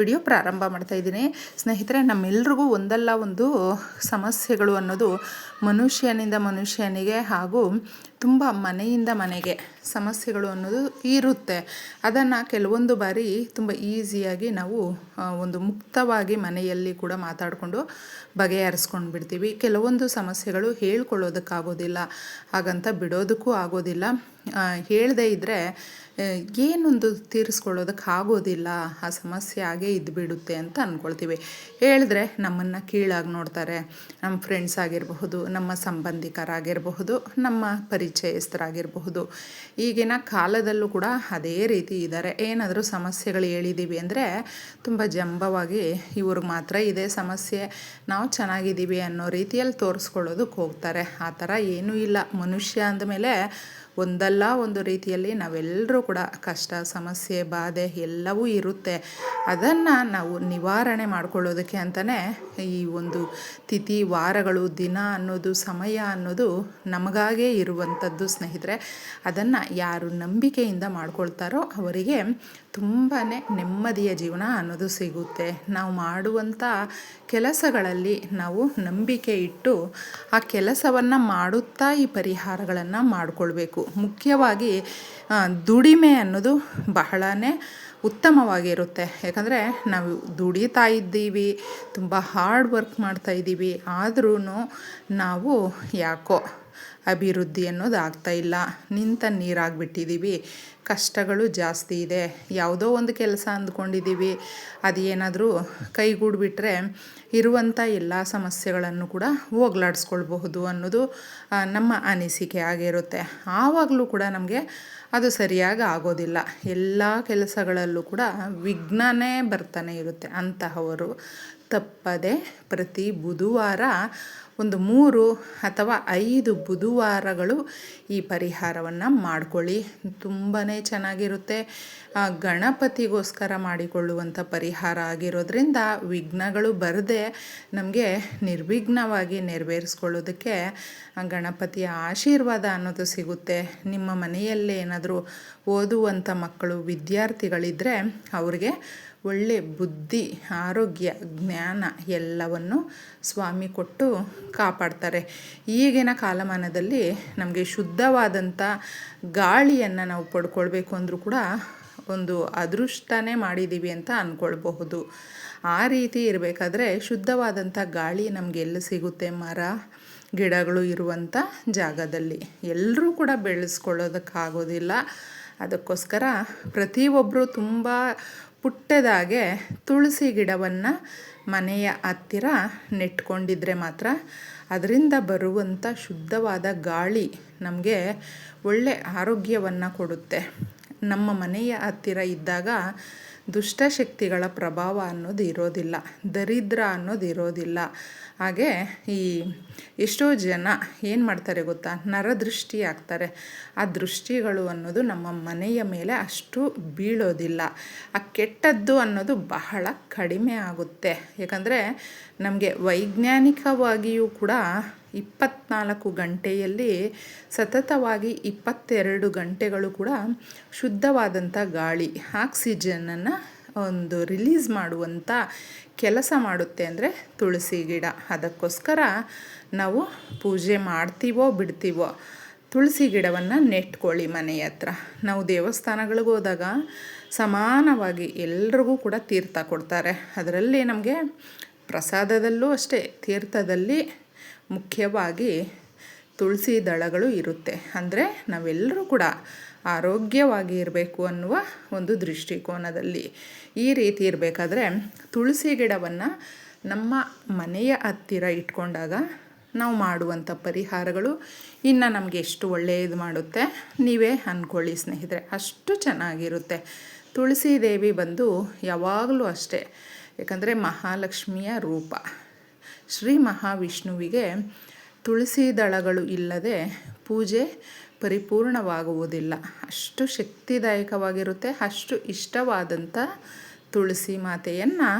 Video ಪ್ರಾರಂಭ ಮಾಡ್ತಾ ಇದ್ದೀನಿ. ಸ್ನೇಹಿತರೆ, ನಮ್ಮೆಲ್ರಿಗೂ ಒಂದಲ್ಲ ಒಂದು ಸಮಸ್ಯೆಗಳು ಅನ್ನೋದು ಮನುಷ್ಯನಿಂದ ಮನುಷ್ಯನಿಗೆ ಹಾಗೂ ತುಂಬ ಮನೆಯಿಂದ ಮನೆಗೆ ಸಮಸ್ಯೆಗಳು ಅನ್ನೋದು ಇರುತ್ತೆ. ಅದನ್ನು ಕೆಲವೊಂದು ಬಾರಿ ತುಂಬ ಈಸಿಯಾಗಿ ನಾವು ಒಂದು ಮುಕ್ತವಾಗಿ ಮನೆಯಲ್ಲಿ ಕೂಡ ಮಾತಾಡಿಕೊಂಡು ಬಗೆಹರಿಸ್ಕೊಂಡು ಬಿಡ್ತೀವಿ. ಕೆಲವೊಂದು ಸಮಸ್ಯೆಗಳು ಹೇಳ್ಕೊಳ್ಳೋದಕ್ಕಾಗೋದಿಲ್ಲ. ಹಾಗಂತ ಬಿಡೋದಕ್ಕೂ ಆಗೋದಿಲ್ಲ. ಹೇಳದೇ ಇದ್ದರೆ ಏನೊಂದು ತೀರಿಸ್ಕೊಳ್ಳೋದಕ್ಕೆ ಆಗೋದಿಲ್ಲ, ಆ ಸಮಸ್ಯೆ ಆಗೇ ಇದ್ದುಬಿಡುತ್ತೆ ಅಂತ ಅಂದ್ಕೊಳ್ತೀವಿ ಹೇಳಿದ್ರೆ ನಮ್ಮನ್ನು ಕೀಳಾಗಿ ನೋಡ್ತಾರೆ. ನಮ್ಮ ಫ್ರೆಂಡ್ಸ್ ಆಗಿರಬಹುದು, ನಮ್ಮ ಸಂಬಂಧಿಕರಾಗಿರಬಹುದು, ನಮ್ಮ ಪರಿಚಯಸ್ಥರಾಗಿರಬಹುದು. ಈಗಿನ ಕಾಲದಲ್ಲೂ ಕೂಡ ಅದೇ ರೀತಿ ಇದ್ದಾರೆ ಏನಾದರೂ ಸಮಸ್ಯೆಗಳು ಹೇಳಿದ್ದೀವಿ ಅಂದರೆ ತುಂಬ ಜಂಬವಾಗಿ ಇವ್ರಿಗೆ ಮಾತ್ರ ಇದೇ ಸಮಸ್ಯೆ, ನಾವು ಚೆನ್ನಾಗಿದ್ದೀವಿ ಅನ್ನೋ ರೀತಿಯಲ್ಲಿ ತೋರಿಸ್ಕೊಳ್ಳೋದಕ್ಕೆ ಹೋಗ್ತಾರೆ. ಆ ಥರ ಏನೂ ಇಲ್ಲ. ಮನುಷ್ಯ ಅಂದಮೇಲೆ ಒಂದಲ್ಲ ಒಂದು ರೀತಿಯಲ್ಲಿ ನಾವೆಲ್ಲರೂ ಕೂಡ ಕಷ್ಟ, ಸಮಸ್ಯೆ, ಬಾಧೆ ಎಲ್ಲವೂ ಇರುತ್ತೆ. ಅದನ್ನು ನಾವು ನಿವಾರಣೆ ಮಾಡ್ಕೊಳ್ಳೋದಕ್ಕೆ ಅಂತಲೇ ಈ ಒಂದು ತಿಥಿ, ವಾರಗಳು, ದಿನ ಅನ್ನೋದು, ಸಮಯ ಅನ್ನೋದು ನಮಗಾಗೇ ಇರುವಂಥದ್ದು ಸ್ನೇಹಿತರೆ. ಅದನ್ನು ಯಾರು ನಂಬಿಕೆಯಿಂದ ಮಾಡ್ಕೊಳ್ತಾರೋ ಅವರಿಗೆ ತುಂಬಾ ನೆಮ್ಮದಿಯ ಜೀವನ ಅನ್ನೋದು ಸಿಗುತ್ತೆ. ನಾವು ಮಾಡುವಂಥ ಕೆಲಸಗಳಲ್ಲಿ ನಾವು ನಂಬಿಕೆ ಇಟ್ಟು ಆ ಕೆಲಸವನ್ನು ಮಾಡುತ್ತಾ ಈ ಪರಿಹಾರಗಳನ್ನು ಮಾಡಿಕೊಳ್ಬೇಕು. ಮುಖ್ಯವಾಗಿ ದುಡಿಮೆ ಅನ್ನೋದು ಬಹಳನೇ ಉತ್ತಮವಾಗಿರುತ್ತೆ. ಯಾಕಂದರೆ ನಾವು ದುಡಿತಾ ಇದ್ದೀವಿ, ತುಂಬ ಹಾರ್ಡ್ ವರ್ಕ್ ಮಾಡ್ತಾ ಇದ್ದೀವಿ ಆದ್ರೂ ನಾವು ಯಾಕೋ ಅಭಿವೃದ್ಧಿ ಅನ್ನೋದು ಇಲ್ಲ. ನಿಂತ ನೀರಾಗ್ಬಿಟ್ಟಿದ್ದೀವಿ ಕಷ್ಟಗಳು ಜಾಸ್ತಿ ಇದೆ. ಯಾವುದೋ ಒಂದು ಕೆಲಸ ಅಂದ್ಕೊಂಡಿದ್ದೀವಿ ಅದು ಏನಾದರೂ ಕೈಗೂಡಿಬಿಟ್ರೆ ಇರುವಂಥ ಎಲ್ಲ ಸಮಸ್ಯೆಗಳನ್ನು ಕೂಡ ಹೋಗ್ಲಾಡಿಸ್ಕೊಳ್ಬಹುದು ಅನ್ನೋದು ನಮ್ಮ ಅನಿಸಿಕೆ ಆಗಿರುತ್ತೆ. ಆವಾಗಲೂ ಕೂಡ ನಮಗೆ ಅದು ಸರಿಯಾಗಿ ಆಗೋದಿಲ್ಲ. ಎಲ್ಲ ಕೆಲಸಗಳಲ್ಲೂ ಕೂಡ ವಿಘ್ನನೇ ಬರ್ತಾನೆ ಇರುತ್ತೆ ಅಂತಹವರು. ತಪ್ಪದೆ ಪ್ರತಿ ಬುಧವಾರ ಒಂದು ಮೂರು ಅಥವಾ ಐದು ಬುಧವಾರಗಳು ಈ ಪರಿಹಾರವನ್ನು ಮಾಡಿಕೊಳ್ಳಿ. ತುಂಬಾ ಚೆನ್ನಾಗಿರುತ್ತೆ. ಗಣಪತಿಗೋಸ್ಕರ ಮಾಡಿಕೊಳ್ಳುವಂಥ ಪರಿಹಾರ ಆಗಿರೋದ್ರಿಂದ ವಿಘ್ನಗಳು ಬರದೆ ನಮಗೆ ನಿರ್ವಿಘ್ನವಾಗಿ ನೆರವೇರಿಸ್ಕೊಳ್ಳೋದಕ್ಕೆ ಗಣಪತಿಯ ಆಶೀರ್ವಾದ ಅನ್ನೋದು ಸಿಗುತ್ತೆ. ನಿಮ್ಮ ಮನೆಯಲ್ಲೇ ಏನಾದರೂ ಓದುವಂಥ ಮಕ್ಕಳು ವಿದ್ಯಾರ್ಥಿಗಳಿದ್ದರೆ ಅವ್ರಿಗೆ ಒಳ್ಳೆ ಬುದ್ಧಿ, ಆರೋಗ್ಯ, ಜ್ಞಾನ ಎಲ್ಲವನ್ನು ಸ್ವಾಮಿ ಕೊಟ್ಟು ಕಾಪಾಡ್ತಾರೆ. ಈಗಿನ ಕಾಲಮಾನದಲ್ಲಿ ನಮಗೆ ಶುದ್ಧವಾದಂಥ ಗಾಳಿಯನ್ನು ನಾವು ಪಡ್ಕೊಳ್ಬೇಕು ಅಂದರೂ ಕೂಡ ಒಂದು ಅದೃಷ್ಟನೇ ಮಾಡಿದ್ದೀವಿ ಅಂತ ಅಂದ್ಕೊಳ್ಬಹುದು ಆ ರೀತಿ ಇರಬೇಕಾದ್ರೆ ಶುದ್ಧವಾದಂಥ ಗಾಳಿ ನಮಗೆಲ್ಲ ಸಿಗುತ್ತೆ? ಮರ, ಗಿಡಗಳು ಇರುವಂಥ ಜಾಗದಲ್ಲಿ. ಎಲ್ಲರೂ ಕೂಡ ಬೆಳೆಸ್ಕೊಳ್ಳೋದಕ್ಕಾಗೋದಿಲ್ಲ. ಅದಕ್ಕೋಸ್ಕರ ಪ್ರತಿಯೊಬ್ಬರು ತುಂಬ ಪುಟ್ಟದಾಗೆ ತುಳಸಿ ಗಿಡವನ್ನು ಮನೆಯ ಹತ್ತಿರ ನೆಟ್ಕೊಂಡಿದ್ರೆ ಮಾತ್ರ ಅದರಿಂದ ಬರುವಂಥ ಶುದ್ಧವಾದ ಗಾಳಿ ನಮಗೆ ಒಳ್ಳೆ ಆರೋಗ್ಯವನ್ನು ಕೊಡುತ್ತೆ. ನಮ್ಮ ಮನೆಯ ಹತ್ತಿರ ಇದ್ದಾಗ ದುಷ್ಟಶಕ್ತಿಗಳ ಪ್ರಭಾವ ಅನ್ನೋದು ಇರೋದಿಲ್ಲ, ದರಿದ್ರ ಅನ್ನೋದು ಇರೋದಿಲ್ಲ. ಹಾಗೆ ಈ ಎಷ್ಟೋ ಜನ ಏನು ಮಾಡ್ತಾರೆ ಗೊತ್ತಾ? ನರದೃಷ್ಟಿ ಆಗ್ತಾರೆ ಆ ದೃಷ್ಟಿಗಳು ಅನ್ನೋದು ನಮ್ಮ ಮನೆಯ ಮೇಲೆ ಅಷ್ಟು ಬೀಳೋದಿಲ್ಲ. ಆ ಕೆಟ್ಟದ್ದು ಅನ್ನೋದು ಬಹಳ ಕಡಿಮೆ ಆಗುತ್ತೆ. ಯಾಕಂದರೆ ನಮಗೆ ವೈಜ್ಞಾನಿಕವಾಗಿಯೂ ಕೂಡ ಇಪ್ಪತ್ನಾಲ್ಕು ಗಂಟೆಯಲ್ಲಿ ಸತತವಾಗಿ ಇಪ್ಪತ್ತೆರಡು ಗಂಟೆಗಳು ಕೂಡ ಶುದ್ಧವಾದಂಥ ಗಾಳಿ, ಆಕ್ಸಿಜನನ್ನು ಒಂದು ರಿಲೀಸ್ ಮಾಡುವಂಥ ಕೆಲಸ ಮಾಡುತ್ತೆ ಅಂದರೆ ತುಳಸಿ ಗಿಡ. ಅದಕ್ಕೋಸ್ಕರ ನಾವು ಪೂಜೆ ಮಾಡ್ತೀವೋ ಬಿಡ್ತೀವೋ ತುಳಸಿ ಗಿಡವನ್ನು ನೆಟ್ಕೊಳ್ಳಿ ಮನೆಯ ಹತ್ರ. ನಾವು ದೇವಸ್ಥಾನಗಳಿಗೆ ಹೋದಾಗ ಸಮಾನವಾಗಿ ಎಲ್ರಿಗೂ ಕೂಡ ತೀರ್ಥ ಕೊಡ್ತಾರೆ. ಅದರಲ್ಲಿ ನಮಗೆ ಪ್ರಸಾದದಲ್ಲೂ ಅಷ್ಟೇ, ತೀರ್ಥದಲ್ಲಿ ಮುಖ್ಯವಾಗಿ ತುಳಸಿ ದಳಗಳು ಇರುತ್ತೆ. ಅಂದರೆ ನಾವೆಲ್ಲರೂ ಕೂಡ ಆರೋಗ್ಯವಾಗಿ ಇರಬೇಕು ಅನ್ನುವ ಒಂದು ದೃಷ್ಟಿಕೋನದಲ್ಲಿ ಈ ರೀತಿ ಇರಬೇಕಾದ್ರೆ ತುಳಸಿ ಗಿಡವನ್ನು ನಮ್ಮ ಮನೆಯ ಹತ್ತಿರ ಇಟ್ಕೊಂಡಾಗ ನಾವು ಮಾಡುವಂಥ ಪರಿಹಾರಗಳು ಇನ್ನು ನಮಗೆ ಎಷ್ಟು ಒಳ್ಳೆಯದು ಮಾಡುತ್ತೆ ನೀವೇ ಅಂದ್ಕೊಳ್ಳಿ ಸ್ನೇಹಿತರೆ. ಅಷ್ಟು ಚೆನ್ನಾಗಿರುತ್ತೆ. ತುಳಸಿ ದೇವಿ ಬಂದು ಯಾವಾಗಲೂ ಅಷ್ಟೇ. ಯಾಕಂದರೆ ಮಹಾಲಕ್ಷ್ಮಿಯ ರೂಪ. ಶ್ರೀ ಮಹಾವಿಷ್ಣುವಿಗೆ ತುಳಸಿ ದಳಗಳು ಇಲ್ಲದೆ ಪೂಜೆ ಪರಿಪೂರ್ಣವಾಗುವುದಿಲ್ಲ. ಅಷ್ಟು ಶಕ್ತಿದಾಯಕವಾಗಿರುತ್ತೆ, ಅಷ್ಟು ಇಷ್ಟವಾದಂಥ ತುಳಸಿ ಮಾತೆಯನ್ನು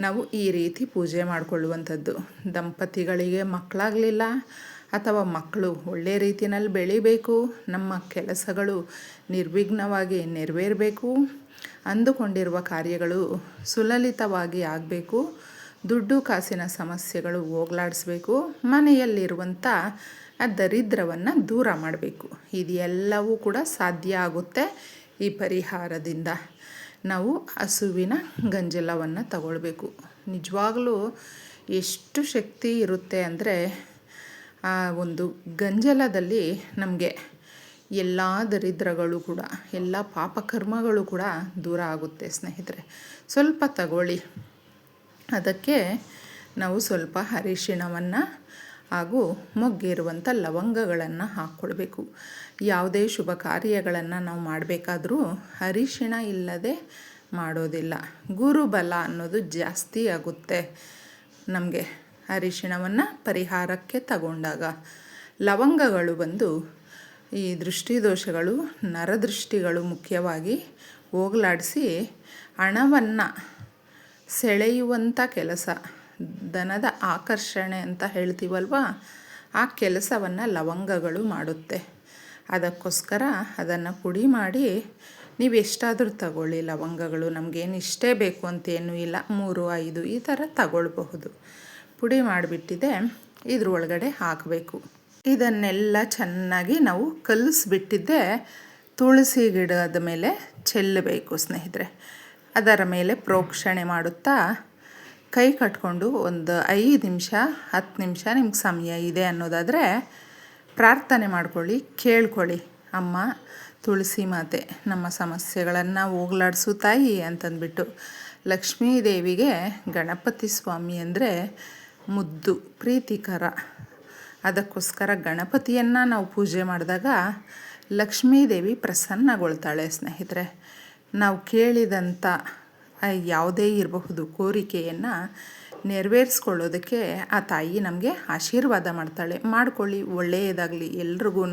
ನಾವು ಈ ರೀತಿ ಪೂಜೆ ಮಾಡಿಕೊಳ್ಳುವಂಥದ್ದು. ದಂಪತಿಗಳಿಗೆ ಮಕ್ಕಳಾಗಲಿಲ್ಲ ಅಥವಾ ಮಕ್ಕಳು ಒಳ್ಳೆಯ ರೀತಿಯಲ್ಲಿ ಬೆಳಿಬೇಕು, ನಮ್ಮ ಕೆಲಸಗಳು ನಿರ್ವಿಘ್ನವಾಗಿ ನೆರವೇರಬೇಕು, ಅಂದುಕೊಂಡಿರುವ ಕಾರ್ಯಗಳು ಸುಲಲಿತವಾಗಿ ಆಗಬೇಕು ದುಡ್ಡು ಕಾಸಿನ ಸಮಸ್ಯೆಗಳು ಹೋಗ್ಲಾಡಿಸ್ಬೇಕು ಮನೆಯಲ್ಲಿರುವಂಥ ದರಿದ್ರವನ್ನು ದೂರ ಮಾಡಬೇಕು. ಇದೆಲ್ಲವೂ ಕೂಡ ಸಾಧ್ಯ ಆಗುತ್ತೆ ಈ ಪರಿಹಾರದಿಂದ. ನಾವು ಹಸುವಿನ ಗಂಜಲವನ್ನು ತಗೊಳ್ಬೇಕು. ನಿಜವಾಗಲೂ ಎಷ್ಟು ಶಕ್ತಿ ಇರುತ್ತೆ ಅಂದರೆ ಆ ಒಂದು ಗಂಜಲದಲ್ಲಿ ನಮಗೆ ಎಲ್ಲ ದರಿದ್ರಗಳು ಕೂಡ, ಎಲ್ಲ ಪಾಪಕರ್ಮಗಳು ಕೂಡ ದೂರ ಆಗುತ್ತೆ ಸ್ನೇಹಿತರೆ. ಸ್ವಲ್ಪ ತಗೊಳ್ಳಿ. ಅದಕ್ಕೆ ನಾವು ಸ್ವಲ್ಪ ಅರಿಶಿಣವನ್ನು ಹಾಗೂ ಮೊಗ್ಗಿರುವಂಥ ಲವಂಗಗಳನ್ನು ಹಾಕ್ಕೊಳ್ಬೇಕು ಯಾವುದೇ ಶುಭ ಕಾರ್ಯಗಳನ್ನು ನಾವು ಮಾಡಬೇಕಾದ್ರೂ ಅರಿಶಿಣ ಇಲ್ಲದೆ ಮಾಡೋದಿಲ್ಲ. ಗುರುಬಲ ಅನ್ನೋದು ಜಾಸ್ತಿ ಆಗುತ್ತೆ ನಮಗೆ ಅರಿಶಿಣವನ್ನು ಪರಿಹಾರಕ್ಕೆ ತಗೊಂಡಾಗ. ಲವಂಗಗಳು ಬಂದು ಈ ದೃಷ್ಟಿದೋಷಗಳು, ನರದೃಷ್ಟಿಗಳು ಮುಖ್ಯವಾಗಿ ಹೋಗಲಾಡಿಸಿ ಹಣವನ್ನು ಸೆಳೆಯುವಂಥ ಕೆಲಸ, ದನದ ಆಕರ್ಷಣೆ ಅಂತ ಹೇಳ್ತೀವಲ್ವ? ಆ ಕೆಲಸವನ್ನು ಲವಂಗಗಳು ಮಾಡುತ್ತೆ. ಅದಕ್ಕೋಸ್ಕರ ಅದನ್ನು ಪುಡಿ ಮಾಡಿ ನೀವು ಎಷ್ಟಾದರೂ ತಗೊಳ್ಳಿ ಲವಂಗಗಳು, ನಮಗೇನು ಇಷ್ಟೇ ಬೇಕು ಅಂತೇನೂ ಇಲ್ಲ. ಮೂರು, ಐದು ಈ ಥರ ತಗೊಳ್ಬಹುದು. ಪುಡಿ ಮಾಡಿಬಿಟ್ಟಿದೆ, ಇದ್ರೊಳಗಡೆ ಹಾಕಬೇಕು. ಇದನ್ನೆಲ್ಲ ಚೆನ್ನಾಗಿ ನಾವು ಕಲಿಸ್ಬಿಟ್ಟಿದ್ದೆ, ತುಳಸಿ ಗಿಡದ ಮೇಲೆ ಚೆಲ್ಲಬೇಕು ಸ್ನೇಹಿತರೆ. ಅದರ ಮೇಲೆ ಪ್ರೋಕ್ಷಣೆ ಮಾಡುತ್ತಾ ಕೈ ಕಟ್ಕೊಂಡು ಒಂದು ಐದು ನಿಮಿಷ, ಹತ್ತು ನಿಮಿಷ ನಿಮ್ಗೆ ಸಮಯ ಇದೆ ಅನ್ನೋದಾದರೆ ಪ್ರಾರ್ಥನೆ ಮಾಡ್ಕೊಳ್ಳಿ, ಕೇಳ್ಕೊಳ್ಳಿ, ಅಮ್ಮ, ತುಳಸಿ ಮಾತೆ, ನಮ್ಮ ಸಮಸ್ಯೆಗಳನ್ನು ಹೋಗ್ಲಾಡಿಸು ತಾಯಿ ಅಂತಂದ್ಬಿಟ್ಟು. ಲಕ್ಷ್ಮೀ ದೇವಿಗೆ ಗಣಪತಿ ಸ್ವಾಮಿ ಅಂದರೆ ಮುದ್ದು, ಪ್ರೀತಿಕರ. ಅದಕ್ಕೋಸ್ಕರ ಗಣಪತಿಯನ್ನು ನಾವು ಪೂಜೆ ಮಾಡಿದಾಗ ಲಕ್ಷ್ಮೀದೇವಿ ಪ್ರಸನ್ನಗೊಳ್ತಾಳೆ ಸ್ನೇಹಿತರೆ. ನಾವು ಕೇಳಿದಂಥ ಯಾವುದೇ ಇರಬಹುದು ಕೋರಿಕೆಯನ್ನು ನೆರವೇರಿಸ್ಕೊಳ್ಳೋದಕ್ಕೆ ಆ ತಾಯಿ ನಮಗೆ ಆಶೀರ್ವಾದ ಮಾಡ್ತಾಳೆ. ಮಾಡಿಕೊಳ್ಳಿ ಒಳ್ಳೆಯದಾಗಲಿ ಎಲ್ರಿಗೂ